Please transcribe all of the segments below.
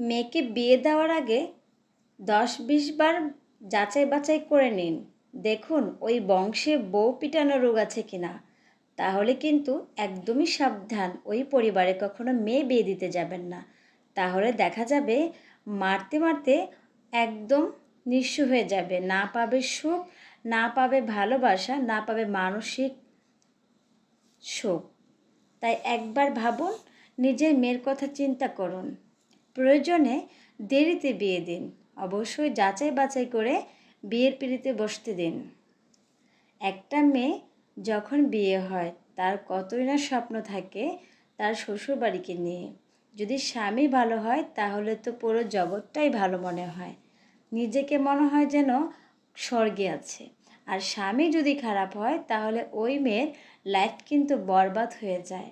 মেয়েকে বিয়ে দেওয়ার আগে দশ বিশ বার যাচাই বাছাই করে নিন। দেখুন, ওই বংশে বউ পিটানো রোগ আছে কিনা তাহলে কিন্তু একদমই সাবধান, ওই পরিবারে কখনো মেয়ে বিয়ে দিতে যাবেন না। তাহলে দেখা যাবে, মারতে মারতে একদম নিঃস্ব হয়ে যাবে। না পাবে সুখ, না পাবে ভালোবাসা, না পাবে মানসিক সুখ তাই একবার ভাবুন, নিজের মেয়ের কথা চিন্তা করুন। প্রয়োজনে দেরিতে বিয়ে দিন। অবশ্যই যাচাই বাছাই করে বিয়ের পিড়িতে বসতে দিন। একটা মেয়ে যখন বিয়ে হয়, তার কতই না স্বপ্ন থাকে তার শ্বশুরবাড়িকে নিয়ে। যদি স্বামী ভালো হয়, তাহলে তো পুরো জগৎটাই ভালো মনে হয়। নিজেকে মনে হয় যেন স্বর্গে আছে। আর স্বামী যদি খারাপ হয়, তাহলে ওই মেয়ের লাইফ কিন্তু বরবাদ হয়ে যায়।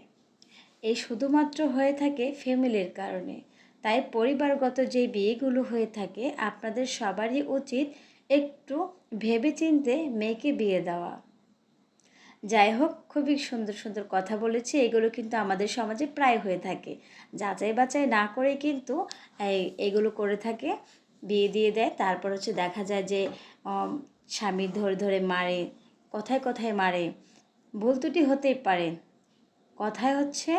এই শুধুমাত্র হয়ে থাকে ফ্যামিলির কারণে। তাই পরিবারগত যে বিয়েগুলো হয়ে থাকে, আপনাদের সবারই উচিত একটু ভেবেচিন্তে মেয়েকে বিয়ে দেওয়া। যাই হোক, খুবই সুন্দর সুন্দর কথা বলেছি, এগুলো কিন্তু আমাদের সমাজে প্রায় হয়ে থাকে। যাচাই বাছাই না করে কিন্তু এগুলো করে থাকে, বিয়ে দিয়ে দেয়, তারপর হচ্ছে দেখা যায় যে স্বামী ধরে ধরে মারে, কথায় কথায় মারে, ভুল হতেই পারে। কথায় হচ্ছে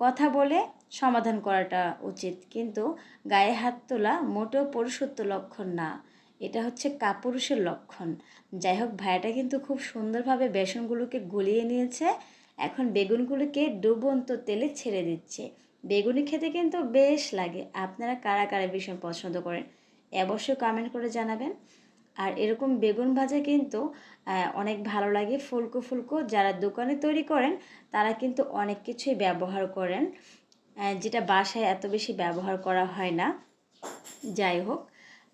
কথা বলে সমাধান করাটা উচিত। কিন্তু গায়ে হাত তোলা মোটেও পুরুষত্ব লক্ষণ না। এটা হচ্ছে কাপুরুষের লক্ষণ। যাই হোক ভাইয়াটা কিন্তু খুব সুন্দরভাবে বেসনগুলোকে গলিয়ে নিয়েছে। এখন বেগুনগুলোকে ডুবন্ত তেলে ছেড়ে দিচ্ছে। বেগুনি খেতে কিন্তু বেশ লাগে। আপনারা কারা কারা ভীষণ পছন্দ করেন, অবশ্যই কমেন্ট করে জানাবেন। আর এরকম বেগুন ভাজা কিন্তু অনেক ভালো লাগে ফুলকো ফুলকো। যারা দোকানে তৈরি করেন, তারা কিন্তু অনেক কিছুই ব্যবহার করেন যেটা বাসায় এত বেশি ব্যবহার করা হয় না। যাই হোক,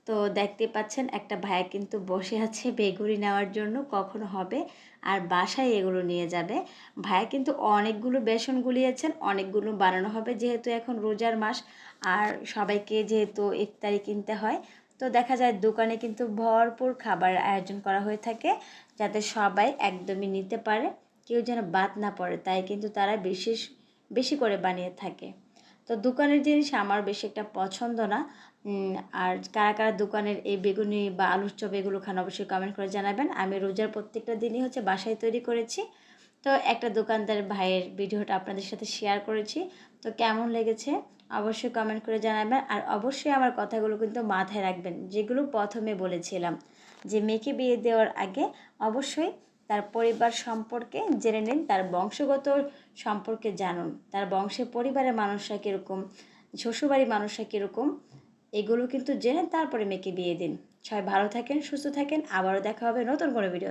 তো দেখতে পাচ্ছেন একটা ভাই কিন্তু বসে আছে বেগুনি নেওয়ার জন্য, কখন হবে? আর বাসায় এগুলো নিয়ে যাবে। ভাই কিন্তু অনেকগুলো বেসন গুলিয়েছেন, অনেকগুলো বানানো হবে যেহেতু এখন রোজার মাস। আর সবাইকে যেহেতু ইফতারি কিনতে হয় তো দেখা যায় দোকানে কিন্তু ভরপুর খাবার আয়োজন করা হয়ে থাকে যাতে সবাই একদমই নিতে পারে, কেউ যেন বাদ না পড়ে, তাই কিন্তু তারা বিশেষ, বেশি করে বানিয়ে থাকে। তো দোকানের জিনিস আমার বেশি একটা পছন্দ না। আর কারা কারা দোকানের এই বেগুনি বা আলুর চপ এগুলো খান অবশ্যই কমেন্ট করে জানাবেন। আমি রোজার প্রত্যেকটা দিনই হচ্ছে বাসায় তৈরি করেছি। তো একটা দোকানদার ভাইয়ের ভিডিওটা আপনাদের সাথে শেয়ার করেছি। তো কেমন লেগেছে? অবশ্যই কমেন্ট করে জানাবেন। আর অবশ্যই আমার কথাগুলো কিন্তু মাথায় রাখবেন, যেগুলো প্রথমে বলেছিলাম। যে মেয়েকে বিয়ে দেওয়ার আগে অবশ্যই তার পরিবার সম্পর্কে জেনে নিন, তার বংশগত সম্পর্কে জানুন। তার বংশের পরিবারের মানুষরা কীরকম শ্বশুরবাড়ির মানুষরা কীরকম, এগুলো কিন্তু জেনে তারপরে মেয়েকে বিয়ে দিন। সবাই ভালো থাকেন, সুস্থ থাকেন। আবারও দেখা হবে নতুন কোনো ভিডিও